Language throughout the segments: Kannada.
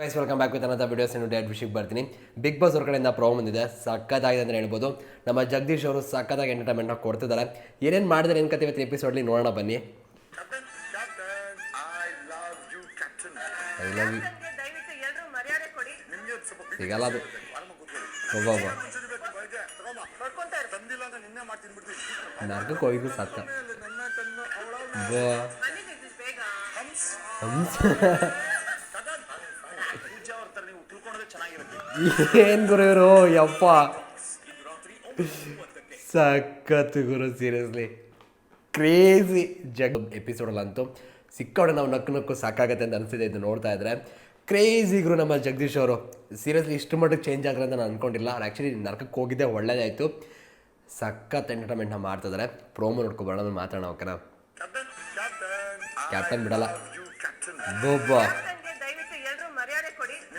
ಗೈಸ್ ವೆಲ್ಕಮ್ ಬ್ಯಾಕ್ ವಿತ್ ಅನ್ನೋ ವಿಡಿಯೋಸ್ ಏನು ಡೇಟ್ ವಿಷಯಕ್ಕೆ ಬರ್ತೀನಿ. ಬಿಗ್ ಬಾಸ್ ಅವ್ರ ಕಡೆಯಿಂದ ಪ್ರೋ ಬಂದಿದೆ. ಸಕ್ಕತ್ತಾಗಿದೆ ಅಂತ ಹೇಳ್ಬೋದು. ನಮ್ಮ ಜಗದೀಶ್ ಅವರು ಸಕ್ಕತ್ತಾಗಿ ಆಗಿ ಕೊಡ್ತಿದ್ದಾರೆ. ಏನೇನು ಮಾಡಿದ್ರೆ ಏನು ಕತೆ ಇವತ್ತು ಎಪಿಸೋಡ್ಲಿ ನೋಡೋಣ ಬನ್ನಿ. ಐ ಲವ್ ಯು ಸಿಗಲ್ಲ ಅದು. ಒಬ್ಬ ಹೋಗಿದ್ದು ಜಗದೀಶ್ ಬೇಗ. ಹಂಸ್. ನೀವು ತಿಳ್ಕೊಳ್ಳೋದೇ ಚೆನ್ನಾಗಿರುತ್ತೆ. ಏನು ಗುರು ಇವರು? ಯಪ್ಪ. ಸಖತ್ ಗುರು ಸೀರಿಯಸ್ಲಿ ಕ್ರೇಜಿ ಜಗ್ ಎಪಿಸೋಡಲ್ಲಂತೂ ಸಿಕ್ಕೋಡೆ ನಾವು ನಕ್ಕು ನಕ್ಕು ಸಾಕಾಗತ್ತೆ ಅಂತ ಅನಿಸಿದೆ ಇದು ನೋಡ್ತಾ ಇದ್ರೆ. ಕ್ರೇಜಿ ಗುರು ನಮ್ಮ ಜಗದೀಶ್ ಅವರು. ಸೀರಿಯಸ್ಲಿ ಇಷ್ಟು ಮಟ್ಟಕ್ಕೆ ಚೇಂಜ್ ಆಗ್ರೆ ಅಂತ ನಾನು ಅನ್ಕೊಂಡಿಲ್ಲ. ಅವ್ರು ಆ್ಯಕ್ಚುಲಿ ನರ್ಕಕ್ಕೆ ಹೋಗಿದ್ದೆ ಒಳ್ಳೇದಾಯಿತು ಸಖತ್ ಎಂಟರ್ಟೈನ್ಮೆಂಟ್ನ ಮಾಡ್ತಿದ್ದಾರೆ ಪ್ರೋಮೋ ನೋಡ್ಕೊಬರೋಣ ನಾನು ಮಾತಾಡೋಣ ಓಕೆನಾ ಕ್ಯಾಪ್ಟನ್ ಬಿಡಲ್ಲ. ಬೋಬ್ಬ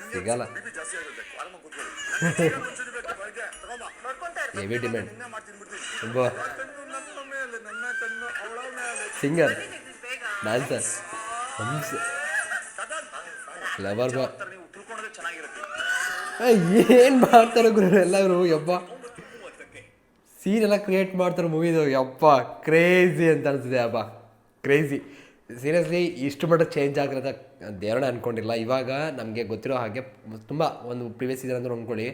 ಇರು heavy demand singer dancer Hamsa lover ಬಾ ಏನು ಮಾಡ್ತಾರೆ ಗುರು ಎಲ್ಲರೂ ಯಪ್ಪ. ಸೀನ್ ಎಲ್ಲ ಕ್ರಿಯೇಟ್ ಮಾಡ್ತಾರೆ ಮೂವಿದು ಯಪ್ಪ ಕ್ರೇಜಿ ಅಂತ ಅನಿಸಿದೆ ಅಪ್ಪ ಕ್ರೇಜಿ ಸೀರಿಯಸ್ಲಿ ಇಷ್ಟು ಮಟ್ಟ ಚೇಂಜ್ ಆಗಿರೋದ ದೇವರೇ ಅಂದ್ಕೊಂಡಿಲ್ಲ ಇವಾಗ ನಮಗೆ ಗೊತ್ತಿರೋ ಹಾಗೆ ತುಂಬ ಒಂದು ಪ್ರಿವಿಯಸ್ ಸೀಸನ್ ಅಂದ್ರೆ ಅಂದ್ಕೊಳ್ಳಿ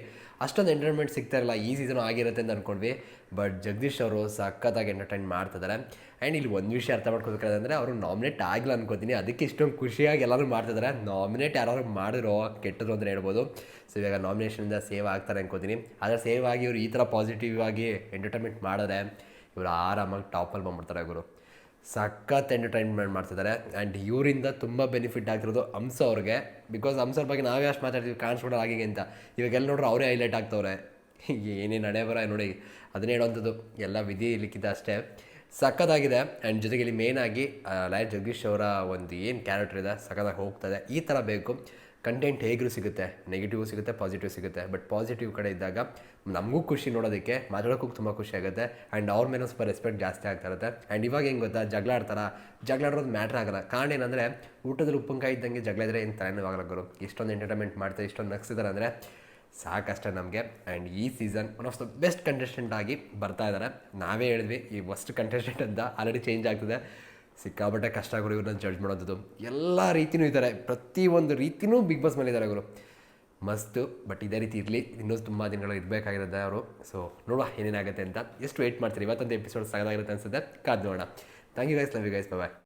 ಅಷ್ಟೊಂದು ಎಂಟರ್ಟೈನ್ಮೆಂಟ್ ಸಿಗ್ತಾ ಇರಲ್ಲ. ಈ ಸೀಸನು ಆಗಿರುತ್ತೆ ಅಂತ ಅಂದ್ಕೊಂಡ್ವಿ ಬಟ್ ಜಗದೀಶ್ ಅವರು ಸಖತ್ತಾಗಿ ಎಂಟರ್ಟೈನ್ ಮಾಡ್ತಿದ್ದಾರೆ ಆ್ಯಂಡ್ ಇಲ್ಲಿ ಒಂದು ವಿಷಯ ಅರ್ಥ ಮಾಡ್ಕೋಬೇಕಾದ್ರೆ ಅವರು ನಾಮಿನೇಟ್ ಆಗಿಲ್ಲ ಅನ್ಕೋತೀನಿ. ಅದಕ್ಕೆ ಇಷ್ಟೊಂದು ಖುಷಿಯಾಗಿ ಎಲ್ಲರೂ ಮಾಡ್ತಿದ್ದಾರೆ ನಾಮಿನೇಟ್ ಯಾರಾದ್ರೂ ಮಾಡಿರೋ ಕೆಟ್ಟದ್ರು ಅಂತ ಹೇಳ್ಬೋದು. ಸೊ ಇವಾಗ ನಾಮಿನೇಷನಿಂದ ಸೇವ್ ಆಗ್ತಾರೆ ಅನ್ಕೋತೀನಿ. ಆದರೆ ಸೇವ್ ಆಗಿ ಇವರು ಈ ಥರ ಪಾಸಿಟಿವ್ ಆಗಿ ಎಂಟರ್ಟೈನ್ಮೆಂಟ್ ಮಾಡಿದ್ರೆ ಇವರು ಆರಾಮಾಗಿ ಟಾಪಲ್ಲಿ ಬಂದ್ಬಿಡ್ತಾರೆ ಗುರು. ಸಖತ್ ಎಂಟರ್ಟೈನ್ಮೆಂಟ್ ಮಾಡ್ತಿದ್ದಾರೆ. ಆ್ಯಂಡ್ ಇವರಿಂದ ತುಂಬ ಬೆನಿಫಿಟ್ ಆಗ್ತಿರೋದು ಹಂಸ ಅವ್ರಿಗೆ. ಬಿಕಾಸ್ ಹಂಸರ ಬಗ್ಗೆ ನಾವೇ ಅಷ್ಟು ಮಾತಾಡ್ತೀವಿ ಕಾಣಿಸ್ಬಿಡೋ ಹಾಗೆ ಅಂತ. ಇವಾಗೆಲ್ಲ ನೋಡ್ರೆ ಅವರೇ ಹೈಲೈಟ್ ಆಗ್ತವ್ರೆ. ಏನೇನು ನಡೆ ಬರ ನೋಡಿ. ಅದನ್ನೇ ಹೇಳೋವಂಥದ್ದು ಎಲ್ಲ ವಿಧಿ ಲಿಖಿತ ಅಷ್ಟೇ. ಸಖತ್ತಾಗಿದೆ ಆ್ಯಂಡ್ ಜೊತೆಗೆ ಇಲ್ಲಿ ಮೇನಾಗಿ ಲಯ ಜಗದೀಶ್ ಅವರ ಒಂದು ಏನು ಕ್ಯಾರೆಕ್ಟರ್ ಇದೆ, ಸಖತ್ತಾಗಿ ಹೋಗ್ತದೆ ಈ ಥರ ಬೇಕು. ಕಂಟೆಂಟ್ ಹೇಗೂ ಸಿಗುತ್ತೆ ನೆಗೆಟಿವ್ ಸಿಗುತ್ತೆ ಪಾಸಿಟಿವ್ ಸಿಗುತ್ತೆ. ಬಟ್ ಪಾಸಿಟಿವ್ ಕಡೆ ಇದ್ದಾಗ ನಮಗೂ ಖುಷಿ ನೋಡೋದಕ್ಕೆ, ಮಾತಾಡೋಕ್ಕೂ ತುಂಬ ಖುಷಿ ಆಗುತ್ತೆ. ಆ್ಯಂಡ್ ಅವ್ರ ಮೇಲೆ ಸ್ವಲ್ಪ ರೆಸ್ಪೆಕ್ಟ್ ಜಾಸ್ತಿ ಆಗ್ತಾ ಇರುತ್ತೆ. ಆ್ಯಂಡ್ ಇವಾಗ ಹೆಂಗೆ ಗೊತ್ತಾ, ಜಗಳ ಆಡ್ತಾರೆ, ಜಗಳ ಆಡೋದು ಮ್ಯಾಟ್ರ್ ಆಗಲ್ಲ. ಕಾರಣ ಏನಂದರೆ, ಊಟದಲ್ಲಿ ಉಪ್ಪಿನಕಾಯಿ ಇದ್ದಂಗೆ ಜಗಳ ಇದ್ರೆ ಏನು ತಲೆನೂ ಆಗಲ್ಲ ಗುರು. ಇಷ್ಟೊಂದು ಎಂಟರ್ಟೈನ್ಮೆಂಟ್ ಮಾಡ್ತಾರೆ, ಇಷ್ಟೊಂದು ನಗ್ಸಿದ್ದಾರೆ ಅಂದರೆ ಸಾಕಷ್ಟೇ ನಮಗೆ. ಆ್ಯಂಡ್ ಈ season one of the best contestant ಆಗಿ ಬರ್ತಾ ಇದ್ದಾರೆ ನಾವೇ ಹೇಳಿದ್ವಿ, ಈ ಫಸ್ಟ್ ಕಂಟೆಸ್ಟೆಂಟ್ ಅಂತ ಆಲ್ರೆಡಿ ಚೇಂಜ್ ಆಗ್ತಿದೆ. ಸಿಕ್ಕಾಪಟ್ಟೆ ಕಷ್ಟ ಇವ್ರನ್ನ ಜಡ್ಜ್ ಮಾಡೋದು ಎಲ್ಲ ರೀತಿನೂ ಇದ್ದಾರೆ. ಪ್ರತಿಯೊಂದು ರೀತಿನೂ ಬಿಗ್ ಬಾಸ್ ಮೇಲೆ ಇದ್ದಾರೆ ಗುರು. ಮಸ್ತು ಬಟ್ ಇದೇ ರೀತಿ ಇರಲಿ. ಇನ್ನೂ ತುಂಬ ದಿನಗಳು ಇರಬೇಕಾಗಿರುತ್ತೆ ಅವರು. ಸೊ ನೋಡುವ ಏನೇನಾಗುತ್ತೆ ಅಂತ. ಎಷ್ಟು ವೆಯ್ಟ್ ಮಾಡ್ತೀರಿ? ಇವತ್ತೊಂದು ಎಪಿಸೋಡ್ ಸಾಕಾಗಿರುತ್ತೆ ಅನ್ಸುತ್ತೆ. ಕಾದ್ ನೋಡೋಣ. Thank you guys love you guys bye